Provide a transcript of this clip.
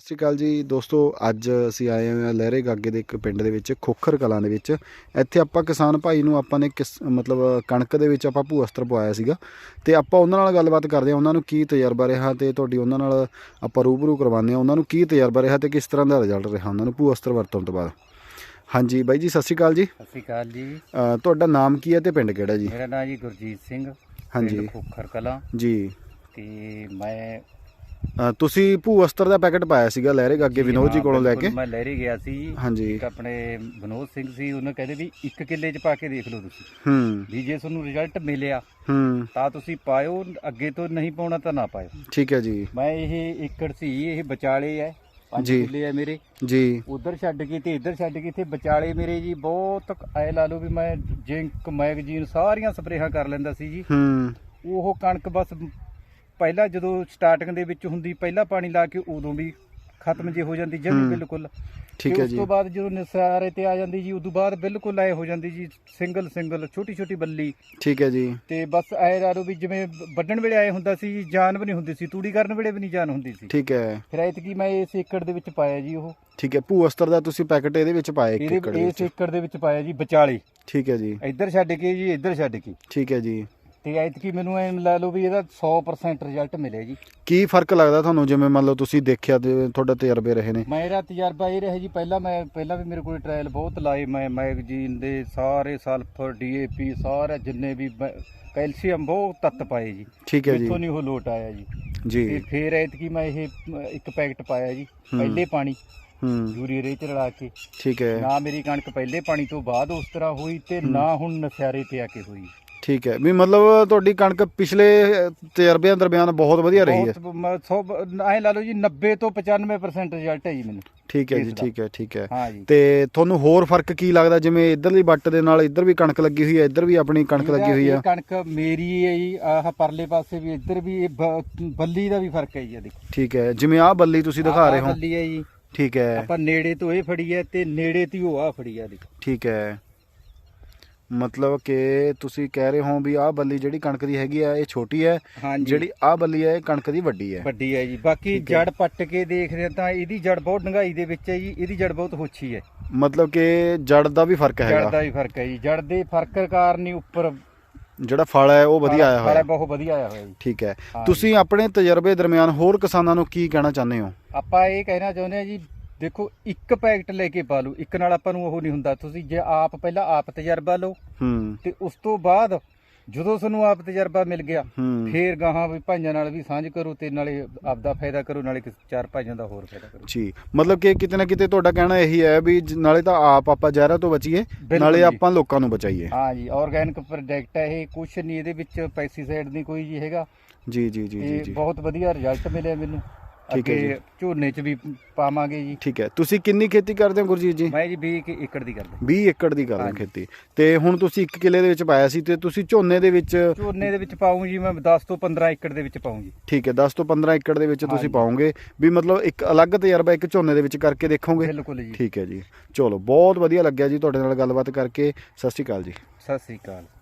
ਸਤਿ ਸ਼੍ਰੀ ਅਕਾਲ ਜੀ। ਦੋਸਤੋ ਅੱਜ ਅਸੀਂ ਆਏ ਹਾਂ ਲਹਿਰੇ ਗਾਗੇ ਦੇ ਇੱਕ ਪਿੰਡ ਦੇ ਵਿੱਚ ਖੋਖਰ ਕਲਾਂ ਦੇ ਵਿੱਚ। ਇੱਥੇ ਆਪਾਂ ਕਿਸਾਨ ਭਾਈ ਨੂੰ ਆਪਾਂ ਨੇ ਕਿਸ ਮਤਲਬ ਕਣਕ ਦੇ ਵਿੱਚ ਆਪਾਂ ਭੂਅਸਤਰ ਪਵਾਇਆ ਸੀਗਾ। ਤੇ ਆਪਾਂ ਉਹਨਾਂ ਨਾਲ ਗੱਲਬਾਤ ਕਰਦੇ ਹਾਂ ਉਹਨਾਂ ਨੂੰ ਕੀ ਤਜਰਬਾ ਰਿਹਾ ਤੇ ਤੁਹਾਡੀ ਉਹਨਾਂ ਨਾਲ ਆਪਾਂ ਰੂਬਰੂ ਕਰਵਾਉਂਦੇ ਹਾਂ। ਉਹਨਾਂ ਨੂੰ ਕੀ ਤਜਰਬਾ ਰਿਹਾ ਤੇ ਕਿਸ ਤਰ੍ਹਾਂ ਦਾ ਰਿਜ਼ਲਟ ਰਿਹਾ ਉਹਨਾਂ ਨੂੰ ਭੂਅਸਤਰ ਵਰਤਣ ਤੋਂ ਬਾਅਦ? ਹਾਂਜੀ ਬਾਈ ਜੀ ਸਤਿ ਸ਼੍ਰੀ ਅਕਾਲ ਜੀ। ਸਤਿ ਸ਼੍ਰੀ ਅਕਾਲ ਜੀ। ਤੁਹਾਡਾ ਨਾਮ ਕੀ ਹੈ ਤੇ ਪਿੰਡ ਕਿਹੜਾ ਜੀ? ਮੇਰਾ ਨਾਮ ਜੀ ਗੁਰਜੀਤ ਸਿੰਘ ਹਾਂਜੀ। ਖੋਖਰ ਕਲਾਂ। ਜੀ। ਤੇ ਮੈਂ ਅ, ਤੁਸੀਂ ਭੂਅਸਤਰ ਦਾ ਪੈਕੇਟ ਪਾਇਆ ਸੀਗਾ ਲਹਿਰੇ ਗਾਗੇ ਵਿਨੋਦ ਜੀ ਕੋਲੋਂ ਲੈ ਬਿਲਕੁਲ। ਕੇ। ਮੈਂ ਲਹਿਰੀ ਗਿਆ ਸੀ। ਹਾਂਜੀ। ਇੱਕ ਆਪਣੇ ਵਿਨੋਦ ਸਿੰਘ ਸੀ ਉਹਨੇ ਕਹਿੰਦੇ ਵੀ ਇੱਕ ਕਿੱਲੇ 'ਚ ਪਾ ਕੇ ਦੇਖ ਲਓ ਤੁਸੀਂ। ਹੂੰ। ਵੀ ਜੇ ਤੁਹਾਨੂੰ ਰਿਜ਼ਲਟ ਮਿਲਿਆ ਹੂੰ। ਤਾਂ ਤੁਸੀਂ ਪਾਇਓ ਅੱਗੇ ਤੋਂ ਨਹੀਂ ਪਾਉਣਾ ਤਾਂ ਨਾ ਪਾਇਓ। ਠੀਕ ਹੈ ਜੀ। ਮੈਂ ਇਹ ਏਕੜ ਸੀ ਇਹ ਵਿਚਾਲੇ ਹੈ ਪੰਜ ਜੀ। ਕਿੱਲੇ ਹੈ ਮੇਰੇ। ਜੀ। ਉਧਰ ਛੱਡ ਕੇ ਤੇ ਇੱਧਰ ਛੱਡ ਕੇ ਤੇ ਵਿਚਾਲੇ ਮੇਰੇ ਜੀ ਬਹੁਤ ਐ ਲਾ ਲਓ ਵੀ ਮੈਂ ਜਿੰਕ ਮੈਗਜ਼ੀਨ ਸਾਰੀਆਂ ਸਪਰੇਹਾਂ ਕਰ ਲੈਂਦਾ ਸੀ ਜੀ। ਹੂੰ। ਉਹ ਕਣਕ ਬਸ ਪਹਿਲਾਂ ਜਦੋਂ ਸਟਾਰਟਿੰਗ ਦੇ ਵਿੱਚ ਹੁੰਦੀ ਪਹਿਲਾਂ ਪਾਣੀ ਲਾ ਕੇ ਉਦੋਂ ਵੀ ਖਤਮ ਜੇ ਹੋ ਜਾਂਦੀ ਜਮੀ। ਬਿਲਕੁਲ। ਠੀਕ ਹੈ ਉਸ ਜੀ। ਤੋਂ ਬਾਅਦ ਜਦੋਂ ਨਿਸਾਰੇ ਤੇ ਆ ਜਾਂਦੀ ਜੀ ਉਦੋਂ ਬਾਅਦ ਬਿਲਕੁਲ ਐ ਹੋ ਜਾਂਦੀ ਜੀ ਸਿੰਗਲ ਸਿੰਗਲ ਛੋਟੀ ਛੋਟੀ ਬੱਲੀ। ਠੀਕ ਹੈ ਜੀ। ਤੇ ਬਸ ਐ ਲਓ ਵੀ ਜਿਵੇਂ ਵੱਢਣ ਵੇਲੇ ਆਏ ਹੁੰਦਾ ਸੀ ਜਾਨ ਵੀ ਨਹੀਂ ਹੁੰਦੀ ਸੀ ਤੂੜੀ ਕਰਨ ਵੇਲੇ ਵੀ ਨਹੀਂ ਜਾਨ ਹੁੰਦੀ ਸੀ। ਠੀਕ ਹੈ। ਫਿਰ ਐਤਕੀ ਮੈਂ ਇਸ ਏਕੜ ਦੇ ਵਿੱਚ ਪਾਇਆ ਜੀ ਉਹ। ਠੀਕ ਹੈ ਭੂ ਅਸਤਰ ਦਾ ਤੁਸੀਂ ਪੈਕੇਟ ਇਹਦੇ ਵਿੱਚ ਪਾਇਆ ਇੱਕ ਏਕੜ ਦੇ ਇਸ ਵਿੱਚ ਏਕੜ ਦੇ ਵਿੱਚ ਪਾਇਆ ਜੀ ਵਿਚਾਲੇ। ਠੀਕ ਹੈ ਜੀ। ਇੱਧਰ ਛੱਡ ਕੇ ਜੀ ਇੱਧਰ ਛੱਡ ਕੇ। ਠੀਕ ਹੈ ਜੀ। ਤੇ ਐਤਕੀ ਮੈਨੂੰ ਐ ਲਾ ਲਓ ਵੀ ਇਹਦਾ 100% ਰਿਜ਼ਲਟ ਮਿਲਿਆ ਜੀ। ਕੀ ਫ਼ਰਕ ਲੱਗਦਾ ਤੁਹਾਨੂੰ? ਜਿਵੇਂ ਮੰਨ ਲਓ ਤੁਸੀਂ ਦੇਖਿਆ ਤੇ ਤੁਹਾਡੇ ਤਜਰਬੇ ਰਹੇ ਨੇ। ਮੇਰਾ ਤਜਰਬਾ ਇਹ ਰਿਹਾ ਜੀ ਪਹਿਲਾਂ ਮੈਂ ਪਹਿਲਾਂ ਵੀ ਮੇਰੇ ਕੋਲ ਟ੍ਰਾਇਲ ਬਹੁਤ ਲਾਏ ਮੈਂ ਮੈਗਜ਼ੀਨ ਦੇ ਸਾਰੇ ਸਲਫਰ ਡੀਏਪੀ ਸਾਰੇ ਜਿੰਨੇ ਵੀ ਕੈਲਸ਼ੀਅਮ ਬਹੁਤ ਤੱਤ ਪਾਏ ਜੀ। ਠੀਕ ਹੈ ਜੀ। ਇੱਥੋਂ ਨਹੀਂ ਉਹ ਲੋਟ ਆਇਆ ਜੀ। ਤੇ ਜੀ ਫੇਰ ਐਤਕੀ ਮੈਂ ਇਹ ਅਮ, ਇੱਕ ਪੈਕਟ ਪਾਇਆ ਜੀ ਹੂੰ। ਪਹਿਲੇ ਪਾਣੀ। ਹੂੰ। ਯੂਰੀਆ ਰੇਚ ਰਲਾ ਕੇ। ਠੀਕ ਹੈ। ਨਾ ਮੇਰੀ ਕਣਕ ਪਹਿਲੇ ਪਾਣੀ ਤੋਂ ਬਾਅਦ ਉਸ ਤਰ੍ਹਾਂ ਹੋਈ ਤੇ ਨਾ ਹੁਣ ਨਸਿਆਰੇ ਤੇ ਆ ਕੇ ਹੋਈ। ਠੀਕ ਹੈ। ਵੀ ਮਤਲਬ ਤੁਹਾਡੀ ਕਣਕ ਪਿਛਲੇ ਤਜਰਬਿਆਂ ਦਰਮਿਆਨ ਬਹੁਤ ਵਧੀਆ ਰਹੀ ਹੈ। ਬਹੁਤ ਐ ਲਾ ਲਓ ਜੀ 90 ਤੋਂ 95% ਰਿਜ਼ਲਟ ਹੈ ਜੀ ਮੈਨੂੰ। ਠੀਕ ਹੈ ਜੀ। ਠੀਕ ਹੈ ਠੀਕ ਹੈ। ਹਾਂ ਤੇ ਤੁਹਾਨੂੰ ਹੋਰ ਫ਼ਰਕ ਕੀ ਲੱਗਦਾ? ਜਿਵੇਂ ਇਧਰਲੀ ਬੱਟ ਦੇ ਨਾਲ ਇੱਧਰ ਵੀ ਕਣਕ ਲੱਗੀ ਹੋਈ ਹੈ ਇੱਧਰ ਵੀ ਆਪਣੀ ਕਣਕ ਲੱਗੀ ਹੋਈ ਆ ਕਣਕ ਮੇਰੀ ਹੈ ਜੀ ਆਹ ਪਰਲੇ ਪਾਸੇ ਵੀ ਇੱਧਰ ਵੀ ਬੱਲੀ ਦਾ ਵੀ ਫ਼ਰਕ ਹੈ ਜੀ ਦੇਖੋ। ਠੀਕ ਹੈ ਜਿਵੇਂ ਆਹ ਬੱਲੀ ਤੁਸੀਂ ਦਿਖਾ ਰਹੇ ਹੋ। ਬੱਲੀ ਹੈ ਜੀ। ਠੀਕ ਹੈ। ਆਪਾਂ ਨੇੜੇ ਤੋਂ ਇਹ ਫੜੀ ਹੈ ਤੇ ਨੇੜੇ ਤੋਂ ਹੀ ਉਹ ਆ ਫੜੀ ਹੈ ਦੇਖੋ। ਠੀਕ ਹੈ। ਮਤਲਬ ਕਿ ਤੁਸੀਂ ਕਹਿ ਰਹੇ ਹੋ ਵੀ ਆਹ ਬੱਲੀ ਜਿਹੜੀ ਕਣਕ ਦੀ ਹੈਗੀ ਆ ਇਹ ਛੋਟੀ ਹੈ। ਹਾਂਜੀ। ਜਿਹੜੀ ਆਹ ਬੱਲੀ ਹੈ ਇਹ ਕਣਕ ਦੀ ਵੱਡੀ ਹੈ। ਵੱਡੀ ਹੈ ਜੀ। ਬਾਕੀ ਠੀਕ ਹੈ। ਜੜ ਪੱਟ ਕੇ ਦੇਖ ਰਹੇ ਤਾਂ ਇਹਦੀ ਜੜ ਬਹੁਤ ਡੰਗਾਈ ਦੇ ਵਿੱਚ ਹੈ ਜੀ। ਇਹਦੀ ਜੜ ਬਹੁਤ ਹੋਛੀ ਹੈ। ਮਤਲਬ ਕਿ ਜੜ ਦਾ ਵੀ ਫ਼ਰਕ ਜੜ ਹੈਗਾ ਦਾ ਵੀ ਫ਼ਰਕ ਹੈ ਜੀ। ਜੜ ਦੇ ਫ਼ਰਕ ਕਾਰਨ ਹੀ ਉੱਪਰ ਜਿਹੜਾ ਫਲ ਹੈ ਉਹ ਵਧੀਆ ਆਇਆ ਫਲ ਹੋਇਆ। ਬਹੁਤ ਵਧੀਆ ਆਇਆ ਹੋਇਆ ਜੀ। ਠੀਕ ਹੈ। ਹਾਂ ਤੁਸੀਂ ਆਪਣੇ ਤਜਰਬੇ ਦਰਮਿਆਨ ਹੋਰ ਕਿਸਾਨਾਂ ਨੂੰ ਕੀ ਕਹਿਣਾ ਚਾਹੁੰਦੇ ਹੋ? ਆਪਾਂ ਇਹ ਕਹਿਣਾ ਚਾਹੁੰਦੇ ਆ ਜੀ ਦੇਖੋ ਇੱਕ ਪੈਕਟ ਲੈ ਕੇ ਪਾ ਲਓ। ਇੱਕ ਨਾਲ ਆਪਾਂ ਨੂੰ ਉਹ ਨਹੀਂ ਹੁੰਦਾ। ਤੁਸੀਂ ਜੇ ਆਪ ਪਹਿਲਾਂ ਆਪ ਤਜਰਬਾ ਲਓ ਹੂੰ। ਤੇ ਉਸ ਤੋਂ ਬਾਅਦ ਜਦੋਂ ਤੁਹਾਨੂੰ ਆਪ ਤਜਰਬਾ ਮਿਲ ਗਿਆ ਹੂੰ। ਫੇਰ ਗਾਹਾਂ ਵੀ ਭਾਈਆਂ ਨਾਲ ਵੀ ਸਾਂਝ ਕਰੋ ਤੇ ਨਾਲੇ ਆਪਦਾ ਫਾਇਦਾ ਕਰੋ ਨਾਲੇ ਕਿਸੇ ਚਾਰ ਭਾਈਆਂ ਦਾ ਹੋਰ ਫਾਇਦਾ ਕਰੋ। ਜੀ। ਮਤਲਬ ਕਿ ਕਿਤੇ ਨਾ ਕਿਤੇ ਤੁਹਾਡਾ ਕਹਿਣਾ ਇਹੀ ਹੈ ਵੀ ਜ- ਨਾਲੇ ਤਾਂ ਆਪ ਆਪਾਂ ਜ਼ਹਿਰਾਂ ਤੋਂ ਬਚੀਏ ਬਿਲਕੁਲ ਨਾਲੇ ਜੀ। ਆਪਾਂ ਲੋਕਾਂ ਨੂੰ ਬਚਾਈਏ। ਹਾਂ ਜੀ ਆਰਗੈਨਿਕ ਪ੍ਰੋਡਕਟ ਹੈ ਇਹ ਕੁਛ ਨਹੀਂ ਇਹਦੇ ਵਿੱਚ ਪੈਸਟੀਸਾਈਡ ਨਹੀਂ ਕੋਈ ਜੀ ਹੈਗਾ। ਜੀ ਜੀ ਜੀ ਜੀ ਇਹ ਜੀ। ਬਹੁਤ ਵਧੀਆ ਰਿਜ਼ਲਟ ਮਿਲਿਆ ਮੈਨੂੰ। ਠੀਕ ਹੈ ਅੱਗੇ ਝੋਨੇ 'ਚ ਵੀ ਪਾਵਾਂਗੇ ਜੀ। ਠੀਕ ਹੈ। ਤੁਸੀਂ ਕਿੰਨੀ ਖੇਤੀ ਕਰਦੇ ਹੋ ਗੁਰਜੀਤ ਜੀ? ਮੈਂ ਜੀ 20 ਕੁ ਏਕੜ ਦੀ ਕਰਦਾ। 20 ਏਕੜ ਦੀ ਕਰਦੇ ਹੋ ਹਾਂਜੀ। ਖੇਤੀ। ਤੇ ਹੁਣ ਤੁਸੀਂ 1 ਕਿੱਲੇ ਦੇ ਵਿੱਚ ਪਾਇਆ ਸੀ ਤੇ ਤੁਸੀਂ ਝੋਨੇ ਦੇ ਵਿੱਚ ਝੋਨੇ ਦੇ ਵਿੱਚ ਪਾਉਂ ਜੀ ਮੈਂ 10 ਤੋਂ 15 ਏਕੜ ਦੇ ਵਿੱਚ ਪਾਉਂ ਜੀ। ਠੀਕ ਹੈ। 10 ਤੋਂ 15 ਏਕੜ ਦੇ ਵਿੱਚ ਤੁਸੀਂ ਹਾਂਜੀ। ਪਾਓਗੇ। ਵੀ ਮਤਲਬ ਇੱਕ ਅਲੱਗ ਤਜਰਬਾ ਇੱਕ ਝੋਨੇ ਦੇ ਵਿੱਚ ਕਰਕੇ ਦੇਖੋਗੇ। ਬਿਲਕੁਲ ਜੀ। ਠੀਕ ਹੈ ਜੀ। ਚਲੋ ਬਹੁਤ ਵਧੀਆ ਲੱਗਿਆ ਜੀ ਤੁਹਾਡੇ ਨਾਲ ਗੱਲਬਾਤ ਕਰਕੇ। ਸਤਿ ਸ਼੍ਰੀ ਅਕਾਲ ਜੀ। ਸਤਿ ਸ੍ਰੀ ਅਕਾਲ।